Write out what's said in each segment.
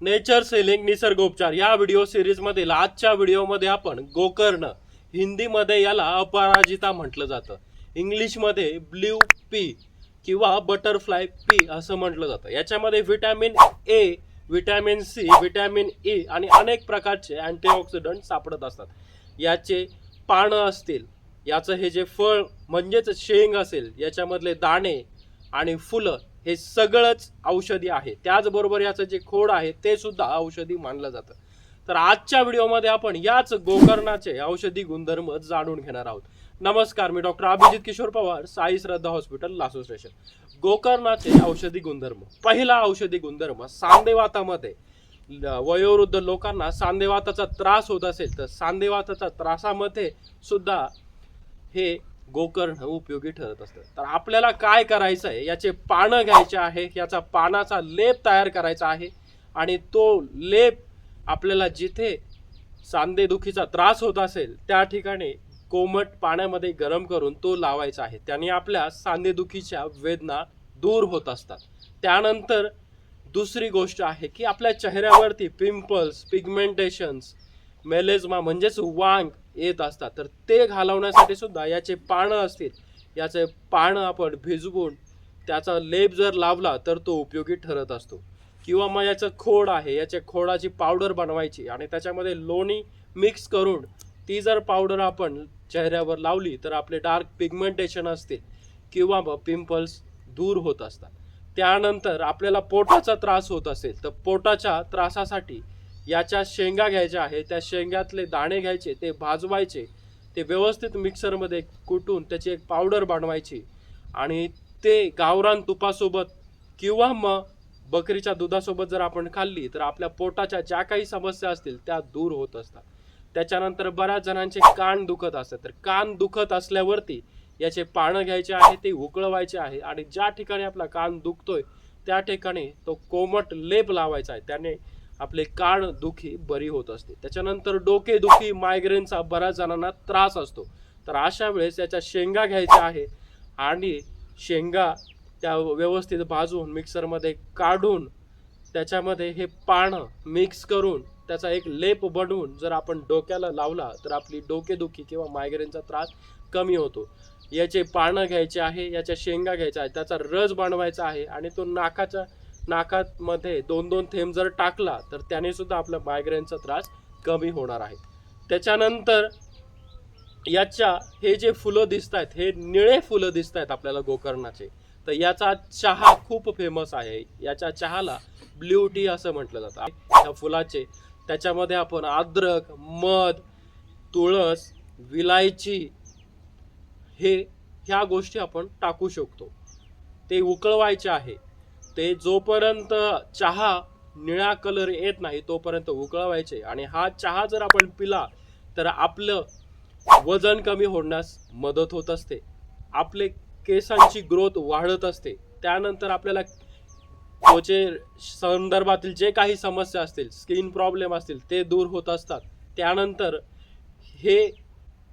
Nature selling निसर्गोपचार. या video सिरीजमधील आजच्या व्हिडिओमध्ये आपण गोकर्ण हिंदीमध्ये याला अपराजिता म्हटलं जातं. इंग्लिशमध्ये ब्ल्यू पी किंवा बटरफ्लाय पी असं म्हटलं जातं. याच्यामध्ये vitamin A vitamin C vitamin E आणि अनेक प्रकारचे अँटीऑक्सिडंट सापडत असतात. याचे पानं असतील याचं हे जे फळ म्हणजेच शेंग असेल याच्यामधले दाणे आणि फुलं हे सगळंच औषधी आहे. त्याचबरोबर याचं जे खोड आहे ते सुद्धा औषधी मानलं जातं. तर आजच्या व्हिडिओमध्ये आपण याच गोकर्णाचे औषधी गुणधर्म जाणून घेणार आहोत. नमस्कार मी doctor Abhijit Kishor Pawar Sai Shraddha hospital Lasu station. गोकर्णाचे औषधी गुणधर्म. पहिला औषधी गुणधर्म सांदेवातामध्ये. वयोवृद्ध लोकांना सांदेवाताचा त्रास होत असेल तर सांदेवाताच्या त्रासामध्ये सुद्धा हे गोकर्ण उपयोगी ठरत असतं. तर आपल्याला काय करायचं आहे? याचे पानं घ्यायचे आहे याचा पानाचा लेप तयार करायचा आहे आणि तो लेप आपल्याला जिथे सांधेदुखीचा त्रास होत असेल त्या ठिकाणी कोमट पाण्यामध्ये गरम करून तो लावायचा आहे. त्याने आपल्या सांधेदुखीच्या वेदना दूर होत असतात. त्यानंतर दुसरी गोष्ट आहे की आपल्या चेहऱ्यावरती पिंपल्स पिगमेंटेशन्स मेलेझमा म्हणजेच वांग येत असतात. तर ते घालवण्यासाठी सुद्धा याचे पानं असतील. याचे पानं आपण भिजवून त्याचा लेप जर लावला तर तो उपयोगी ठरत असतो. किंवा मग याचं खोड आहे याच्या खोडाची पावडर बनवायची आणि त्याच्यामध्ये लोणी मिक्स करून ती जर पावडर आपण चेहऱ्यावर लावली तर आपले डार्क पिगमेंटेशन असतील किंवा मग पिंपल्स दूर होत असतात. त्यानंतर आपल्याला पोटाचा त्रास होत असेल तर पोटाच्या त्रासासाठी याच्या शेंगा घ्यायच्या आहे त्या शेंगातले दाणे घ्यायचे ते भाजवायचे ते व्यवस्थित मिक्सरमध्ये कुटून त्याची एक पावडर बनवायची आणि ते गावरान तुपासोबत किंवा मग बकरीच्या दुधासोबत जर आपण खाल्ली तर आपल्या पोटाच्या ज्या काही समस्या असतील त्या दूर होत असतात. त्याच्यानंतर बऱ्याच जणांचे कान दुखत असतात. तर कान दुखत असल्यावरती याचे पानं घ्यायचे आहे ते उकळवायचे आहे आणि ज्या ठिकाणी आपला कान दुखतोय त्या ठिकाणी तो कोमट लेप लावायचा आहे. त्याने आपले कान दुखी बरी होत असते. त्याच्यानंतर डोके दुखी मायग्रेनचा बऱ्याच जणांना त्रास असतो. तर अशा वेळेस याच्या शेंगा घ्यायच्या आहे आणि शेंगा त्या व्यवस्थित भाजून मिक्सरमध्ये काढून त्याच्यामध्ये हे पानं मिक्स करून त्याचा एक लेप बनवून जर आपण डोक्याला लावला तर आपली डोकेदुखी किंवा मायग्रेनचा त्रास कमी होतो. याचे पानं घ्यायचे आहे याच्या शेंगा घ्यायच्या आहे त्याचा रस बनवायचा आहे आणि तो नाकाच्या नाकामध्ये दोन दोन थेंब जर टाकला तर त्याने सुद्धा आपला मायग्रेनचा त्रास कमी होणार आहे. त्याच्यानंतर याच्या हे जे फुलं दिसत आहेत हे निळे फुलं दिसत आहेत आपल्याला गोकर्णाचे तर याचा चहा खूप फेमस आहे. याच्या चहाला ब्ल्यू टी असं म्हटलं जातं. या फुलाचे त्याच्यामध्ये आपण अद्रक मध तुळस विलायची हे ह्या गोष्टी आपण टाकू शकतो. ते उकळवायचे आहे. ते जोपर्यंत चहा निळा कलर येत नाही तोपर्यंत उकळवायचे. आणि हा चहा जर आपण पिला तर आपलं वजन कमी होण्यास मदत होत असते. आपले केसांची ग्रोथ वाढत असते. त्यानंतर आपल्याला त्वचे संदर्भातील जे काही समस्या असतील स्किन प्रॉब्लेम असतील ते दूर होत असतात. त्यानंतर हे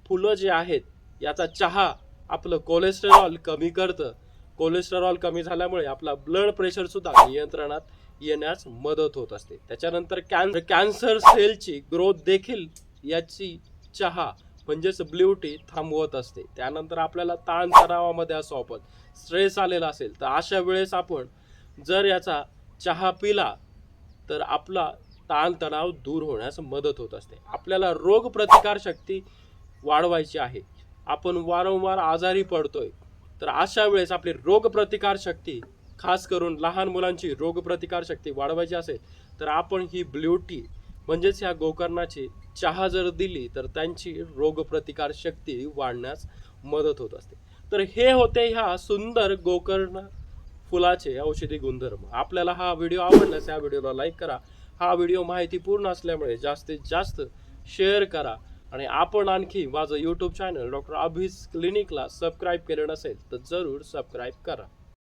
फुलं जे आहेत याचा चहा आपलं कोलेस्टेरॉल कमी करतं. कोलेस्टेरॉल कमी झाल्यामुळे आपला ब्लड प्रेशर सुद्धा नियंत्रणात येण्यास मदत होत असते. त्याच्यानंतर कॅन कॅन्सर सेलची ग्रोथ देखील याची चहा म्हणजेच ब्ल्यू टी थांबवत असते. त्यानंतर आपल्याला ताण तणावामध्ये असो आपण स्ट्रेस आलेला असेल तर अशा वेळेस आपण जर याचा चहा पिला तर आपला ताणतणाव दूर होण्यास मदत होत असते. आपल्याला रोग प्रतिकार शक्ती वाढवायची आहे. आपण वारंवार आजारी पडतोय तर अशा वेळेस आपली रोगप्रतिकारशक्ती शक्ती खास करून लहान मुलांची रोगप्रतिकारशक्ती शक्ती वाढवायची असेल तर आपण ही ब्ल्यू टी म्हणजेच ह्या गोकर्णाची चहा जर दिली तर त्यांची रोगप्रतिकारशक्ती शक्ती वाढण्यास मदत होत असते. तर हे होते ह्या सुंदर गोकर्ण फुलाचे औषधी गुणधर्म. आपल्याला हा व्हिडिओ आवडल्यास या व्हिडिओला लाईक करा. हा व्हिडिओ माहितीपूर्ण असल्यामुळे जास्तीत जास्त शेअर करा. आणि आपण आणखी माझं यूट्यूब चॅनल डॉक्टर अभिस क्लिनिकला सबस्क्राईब केलं नसेल तर जरूर सबस्क्राईब करा.